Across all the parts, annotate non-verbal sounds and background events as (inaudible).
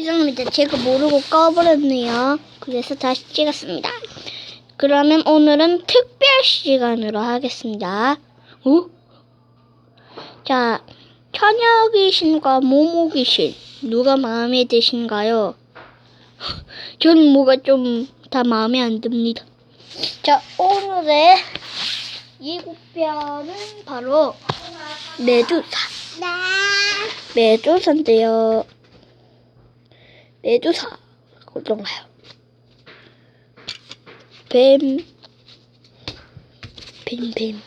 죄송합니다. 제가 모르고 꺼버렸네요. 그래서 다시 찍었습니다. 그러면 오늘은 특별 시간으로 하겠습니다. 어? 자, 처녀 귀신과 모모 귀신 누가 마음에 드신가요? (laughs) 저는 뭐가 좀 다 마음에 안 듭니다. 자, 오늘의 예고편은 바로 메두사. 메두사인데요. 메두사 어떤가요? 뱀, 뱀, 뱀.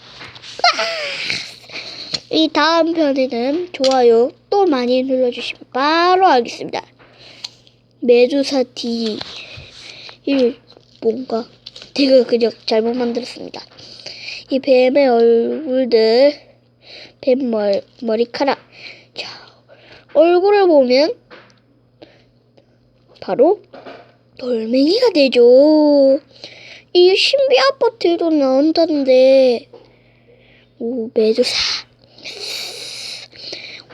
이 다음 편에는 좋아요 또 많이 눌러주시면 바로 하겠습니다. 메두사 D. 이 뭔가 제가 그냥 잘못 만들었습니다. 이 뱀의 얼굴들, 뱀 머리, 머리카락. 자, 얼굴을 보면 바로 돌멩이가 되죠. 이 신비 아파트에도 나온다는데, 오, 메두사.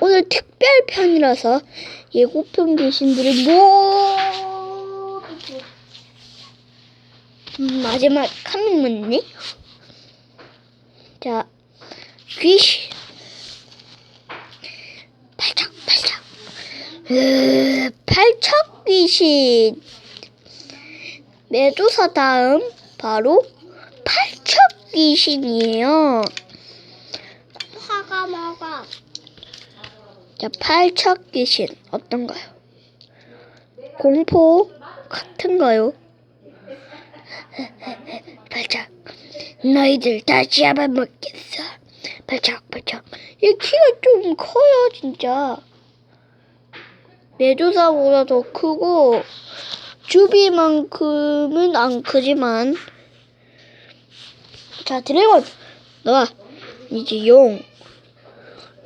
오늘 특별 편이라서 예고편 계신들이 모두 음, 마지막 한 명만 있네. 자, 귀신. 팔척, 팔척. 으, 팔척 귀신. 메두사 다음 바로 팔척 귀신이에요. 사과 먹어. 자, 팔척 귀신 어떤가요? 공포 같은가요? (laughs) 팔척, 너희들 다 잡아먹겠어. 팔척, 팔척. 얘 키가 좀 커요, 진짜. 메두사보다 더 크고 주비만큼은 안 크지만 자 드래곤 너와 이제 용.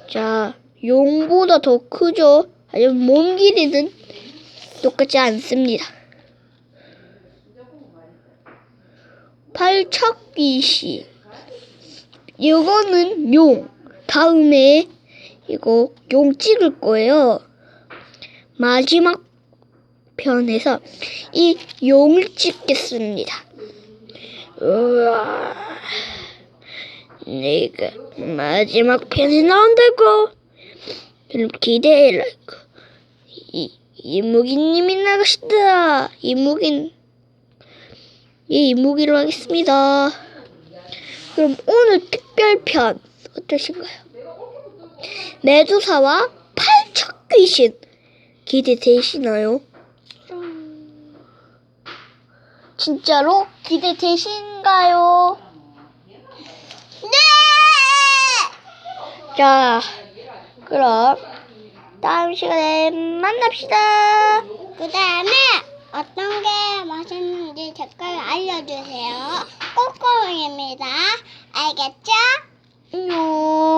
자 용보다 더 크죠. 하지만 몸 길이는 똑같지 않습니다. 팔척귀시 이거는 용. 다음에 이거 용 찍을 거예요. 마지막 편에서 이 용을 찍겠습니다. 우와, 내가 마지막 편에 나온다고. 그럼 기대해라고. 이 이무기님이 나가신다. 이무긴 이 이무기로 하겠습니다. 그럼 오늘 특별편 어떠신가요? 메두사와 팔척 귀신 기대되시나요? 진짜로 기대되신가요? 네! 자, 그럼 다음 시간에 만납시다. 그 다음에 어떤 게 맛있는지 댓글 알려주세요. 꼬꼬입니다. 알겠죠? 안녕.